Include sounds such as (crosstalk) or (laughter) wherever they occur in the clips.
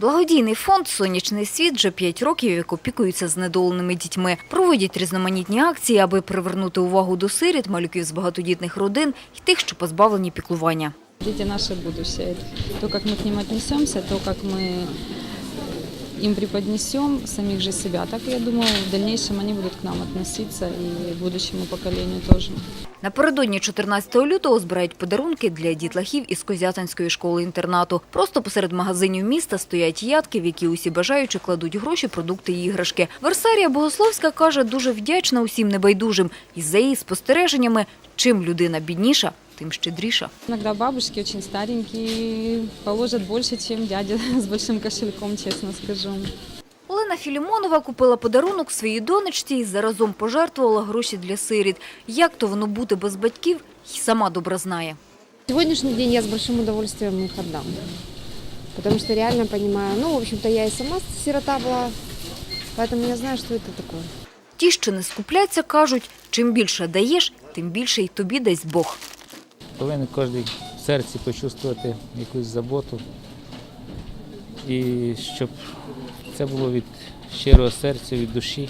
Благодійний фонд Сонячний світ вже 5 років як опікується знедоленими дітьми. Проводять різноманітні акції, аби привернути увагу до сиріт, малюків з багатодітних родин і тих, що позбавлені піклування. Діти наше будущее. То, як ми к ним віднесемося, то, як мы им преподнесем самих же себя, так, я думаю, в дальнейшем они будут к нам относиться и будущему поколению тоже. Напередодні 14 лютого збирають подарунки для дітлахів із Козятинської школи-інтернату. Просто посеред магазинів міста стоять ядки, в які усі бажаючі кладуть гроші, продукти і іграшки. Версарія Богословська каже, дуже вдячна усім небайдужим. І за її спостереженнями, чим людина бідніша, тим щедріша. Иногда бабушки очень старенькие, положат больше, чем дядя (laughs) с большим кошельком, честно скажу. Олена Філімонова купила подарунок своїй донечці і заразом пожертвувала гроші для сиріт. Як то воно бути без батьків, й сама добре знає. Сегодняшний день я с большим удовольствием их отдам. Потому что реально понимаю, ну, в общем-то, я и сама сирота была, поэтому я знаю, что это такое. Ті, що не скупляться, кажуть, чим більше даєш, тим більше й тобі дасть Бог. Повинен кожен в серці почувствувати якусь заботу. І щоб це було від щирого серця, від душі.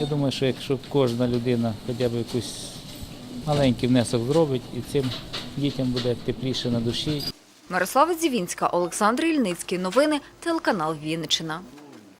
Я думаю, що якщо кожна людина хоча б якийсь маленький внесок зробить, і цим дітям буде тепліше на душі. Мирослава Зівінська, Олександр Ільницький. Новини, телеканал Вінниччина.